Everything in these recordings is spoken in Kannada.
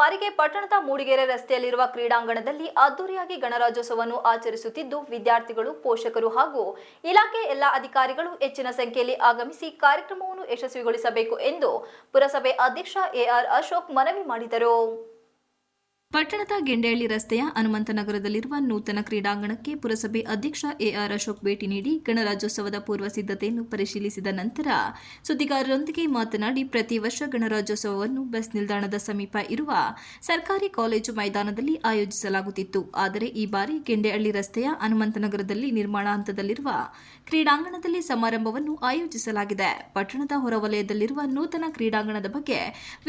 ಬಾರಿಗೆ ಪಟ್ಟಣದ ಮೂಡಿಗೆರೆ ರಸ್ತೆಯಲ್ಲಿರುವ ಕ್ರೀಡಾಂಗಣದಲ್ಲಿ ಅದ್ದೂರಿಯಾಗಿ ಗಣರಾಜ್ಯೋತ್ಸವವನ್ನು ಆಚರಿಸುತ್ತಿದ್ದು, ವಿದ್ಯಾರ್ಥಿಗಳು, ಪೋಷಕರು ಹಾಗೂ ಇಲಾಖೆ ಎಲ್ಲ ಅಧಿಕಾರಿಗಳು ಹೆಚ್ಚಿನ ಸಂಖ್ಯೆಯಲ್ಲಿ ಆಗಮಿಸಿ ಕಾರ್ಯಕ್ರಮವನ್ನು ಯಶಸ್ವಿಗೊಳಿಸಬೇಕು ಎಂದು ಪುರಸಭೆ ಅಧ್ಯಕ್ಷ ಎಆರ್ ಅಶೋಕ್ ಮನವಿ ಮಾಡಿದರು. ಪಟ್ಟಣದ ಗೆಂಡೇಹಳ್ಳಿ ರಸ್ತೆಯ ಹನುಮಂತನಗರದಲ್ಲಿರುವ ನೂತನ ಕ್ರೀಡಾಂಗಣಕ್ಕೆ ಪುರಸಭೆ ಅಧ್ಯಕ್ಷ ಎಆರ್ ಅಶೋಕ್ ಭೇಟಿ ನೀಡಿ ಗಣರಾಜ್ಯೋತ್ಸವದ ಪೂರ್ವ ಸಿದ್ಧತೆಯನ್ನು ಪರಿಶೀಲಿಸಿದ ನಂತರ ಸುದ್ದಿಗಾರರೊಂದಿಗೆ ಮಾತನಾಡಿ ಪ್ರತಿ ವರ್ಷ ಗಣರಾಜ್ಯೋತ್ಸವವನ್ನು ಬಸ್ ನಿಲ್ದಾಣದ ಸಮೀಪ ಇರುವ ಸರ್ಕಾರಿ ಕಾಲೇಜು ಮೈದಾನದಲ್ಲಿ ಆಯೋಜಿಸಲಾಗುತ್ತಿತ್ತು. ಆದರೆ ಈ ಬಾರಿ ಗೆಂಡೇಹಳ್ಳಿ ರಸ್ತೆಯ ಹನುಮಂತನಗರದಲ್ಲಿ ನಿರ್ಮಾಣ ಹಂತದಲ್ಲಿರುವ ಕ್ರೀಡಾಂಗಣದಲ್ಲಿ ಸಮಾರಂಭವನ್ನು ಆಯೋಜಿಸಲಾಗಿದೆ. ಪಟ್ಟಣದ ಹೊರವಲಯದಲ್ಲಿರುವ ನೂತನ ಕ್ರೀಡಾಂಗಣದ ಬಗ್ಗೆ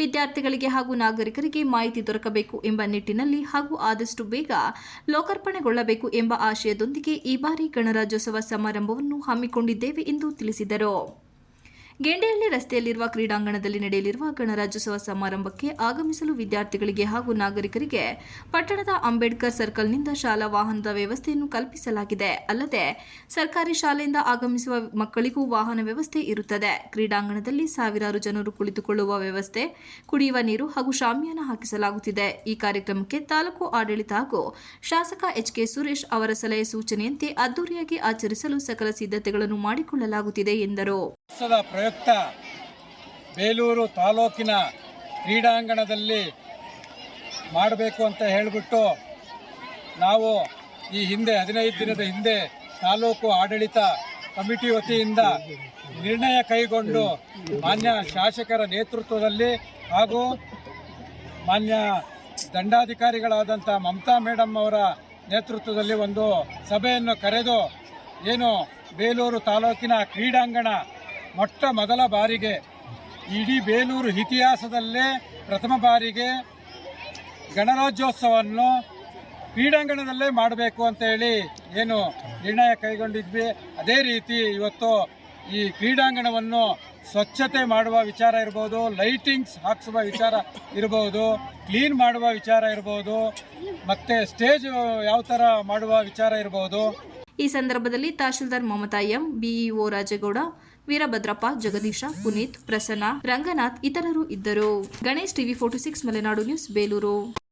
ವಿದ್ಯಾರ್ಥಿಗಳಿಗೆ ಹಾಗೂ ನಾಗರಿಕರಿಗೆ ಮಾಹಿತಿ ದೊರಕಬೇಕು ಎಂಬ ನಿಟ್ಟಿನಲ್ಲಿ ಹಾಗೂ ಆದಷ್ಟು ಬೇಗ ಲೋಕಾರ್ಪಣೆಗೊಳ್ಳಬೇಕು ಎಂಬ ಆಶಯದೊಂದಿಗೆ ಈ ಬಾರಿ ಗಣರಾಜ್ಯೋತ್ಸವ ಸಮಾರಂಭವನ್ನು ಹಮ್ಮಿಕೊಂಡಿದ್ದೇವೆ ಎಂದು ತಿಳಿಸಿದರು. ಗೆಂಡೆಹಳ್ಳಿ ರಸ್ತೆಯಲ್ಲಿರುವ ಕ್ರೀಡಾಂಗಣದಲ್ಲಿ ನಡೆಯಲಿರುವ ಗಣರಾಜ್ಯೋತ್ಸವ ಸಮಾರಂಭಕ್ಕೆ ಆಗಮಿಸಲು ವಿದ್ಯಾರ್ಥಿಗಳಿಗೆ ಹಾಗೂ ನಾಗರಿಕರಿಗೆ ಪಟ್ಟಣದ ಅಂಬೇಡ್ಕರ್ ಸರ್ಕಲ್ನಿಂದ ಶಾಲಾ ವಾಹನದ ವ್ಯವಸ್ಥೆಯನ್ನು ಕಲ್ಪಿಸಲಾಗಿದೆ. ಅಲ್ಲದೆ ಸರ್ಕಾರಿ ಶಾಲೆಯಿಂದ ಆಗಮಿಸುವ ಮಕ್ಕಳಿಗೂ ವಾಹನ ವ್ಯವಸ್ಥೆ ಇರುತ್ತದೆ. ಕ್ರೀಡಾಂಗಣದಲ್ಲಿ ಸಾವಿರಾರು ಜನರು ಕುಳಿತುಕೊಳ್ಳುವ ವ್ಯವಸ್ಥೆ, ಕುಡಿಯುವ ನೀರು ಹಾಗೂ ಶಾಮಿಯಾನ ಹಾಕಿಸಲಾಗುತ್ತಿದೆ. ಈ ಕಾರ್ಯಕ್ರಮಕ್ಕೆ ತಾಲೂಕು ಆಡಳಿತ ಹಾಗೂ ಶಾಸಕ ಎಚ್ ಕೆ ಸುರೇಶ್ ಅವರ ಸಲಹೆ ಸೂಚನೆಯಂತೆ ಅದ್ದೂರಿಯಾಗಿ ಆಚರಿಸಲು ಸಕಲ ಸಿದ್ಧತೆಗಳನ್ನು ಮಾಡಿಕೊಳ್ಳಲಾಗುತ್ತಿದೆ ಎಂದರು. ಪ್ರಯುಕ್ತ ಬೇಲೂರು ತಾಲೂಕಿನ ಕ್ರೀಡಾಂಗಣದಲ್ಲಿ ಮಾಡಬೇಕು ಅಂತ ಹೇಳಿಬಿಟ್ಟು ನಾವು ಈ ಹಿಂದೆ ಹದಿನೈದು ದಿನದ ಹಿಂದೆ ತಾಲೂಕು ಆಡಳಿತ ಕಮಿಟಿ ವತಿಯಿಂದ ನಿರ್ಣಯ ಕೈಗೊಂಡು ಮಾನ್ಯ ಶಾಸಕರ ನೇತೃತ್ವದಲ್ಲಿ ಹಾಗೂ ಮಾನ್ಯ ದಂಡಾಧಿಕಾರಿಗಳಾದಂಥ ಮಮತಾ ಮೇಡಮ್ ಅವರ ನೇತೃತ್ವದಲ್ಲಿ ಒಂದು ಸಭೆಯನ್ನು ಕರೆದು ಏನು ಬೇಲೂರು ತಾಲೂಕಿನ ಕ್ರೀಡಾಂಗಣ ಮೊಟ್ಟ ಮೊದಲ ಬಾರಿಗೆ ಇಡೀ ಬೇಲೂರು ಇತಿಹಾಸದಲ್ಲೇ ಪ್ರಥಮ ಬಾರಿಗೆ ಗಣರಾಜ್ಯೋತ್ಸವವನ್ನು ಕ್ರೀಡಾಂಗಣದಲ್ಲೇ ಮಾಡಬೇಕು ಅಂತ ಹೇಳಿ ಏನು ನಿರ್ಣಯ ಕೈಗೊಂಡಿದ್ವಿ. ಅದೇ ರೀತಿ ಇವತ್ತು ಈ ಕ್ರೀಡಾಂಗಣವನ್ನು ಸ್ವಚ್ಛತೆ ಮಾಡುವ ವಿಚಾರ ಇರ್ಬೋದು, ಲೈಟಿಂಗ್ಸ್ ಹಾಕಿಸುವ ವಿಚಾರ ಇರ್ಬೋದು, ಕ್ಲೀನ್ ಮಾಡುವ ವಿಚಾರ ಇರ್ಬೋದು, ಮತ್ತು ಸ್ಟೇಜ್ ಯಾವ ಥರ ಮಾಡುವ ವಿಚಾರ ಇರ್ಬೋದು ಈ ಸಂದರ್ಭದಲ್ಲಿ ತಹಶೀಲ್ದಾರ್ ಮಮತಾ ಎಂ, ಬಿಇಒ ರಾಜೇಗೌಡ, ವೀರಭದ್ರಪ್ಪ, ಜಗದೀಶ, ಪುನೀತ್, ಪ್ರಸನ್ನ, ರಂಗನಾಥ್ ಇತರರು ಇದ್ದರು. Ganesh TV forty six, Malenadu news, Belur.